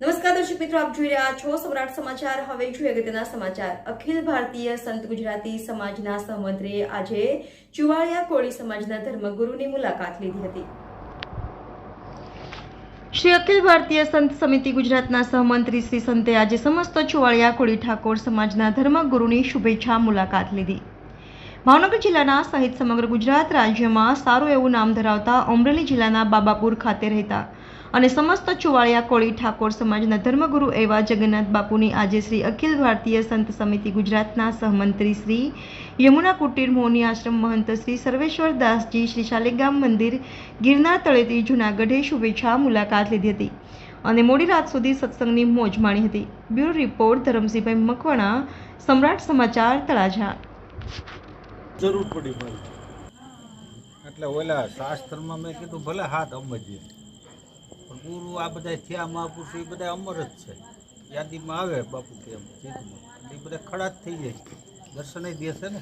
નમસ્કાર દર્શક મિત્રો, આપ જોઈ રહ્યા છો સમ્રાટ સમાચાર. હવે જોઈએ અગત્યના સમાચાર. અખિલ ભારતીય સંત ગુજરાતી સમાજના સહમંત્રીએ આજે ચુવાળિયા કોળી સમાજના ધર્મગુરુની મુલાકાત લીધી હતી. શ્રી અખિલ ભારતીય સંત સમિતિ ગુજરાતના સહમંત્રી શ્રી સંતે આજે સમસ્ત ચુવાળિયા કોળી ઠાકોર સમાજના ધર્મગુરુની શુભેચ્છા મુલાકાત લીધી. ભાવનગર જિલ્લાના સહિત સમગ્ર ગુજરાત રાજ્યમાં સારું એવું નામ ધરાવતા અમરેલી જિલ્લાના બાબાપુર ખાતે રહેતા અને સમસ્ત ચુવાળિયા કોળી ઠાકોર સમાજના ધર્મગુરુ એવા જગન્નાથ બાપુની આજે શ્રી અખિલ ભારતીય સંત સમિતિ ગુજરાતના સહમંત્રી શ્રી યમુના કુટીર મોહની આશ્રમ મહંત શ્રી સર્વેશ્વર દાસજી શ્રી શાલિગામ મંદિર ગિરનાર તળેટી જૂનાગઢે શુભેચ્છા મુલાકાત લીધી હતી અને મોડી રાત સુધી સત્સંગની મોજ માણી હતી. બ્યુરો રિપોર્ટ ધરમસિંહભાઈ મકવાણા, સમ્રાટ સમાચાર, તળાજા. જરૂર પડી એટલે ઓલા શાસ્ત્રમાં મેં કીધું, ભલે હાથ અમજીએ. પણ ગુરુ આ બધા થયા મહાપુરુષ એ બધા અમર જ છે. યાદીમાં આવે બાપુ કેમ ચિત્તમાં એ બધા ખડા જ થઈ જાય દર્શન દેશે ને.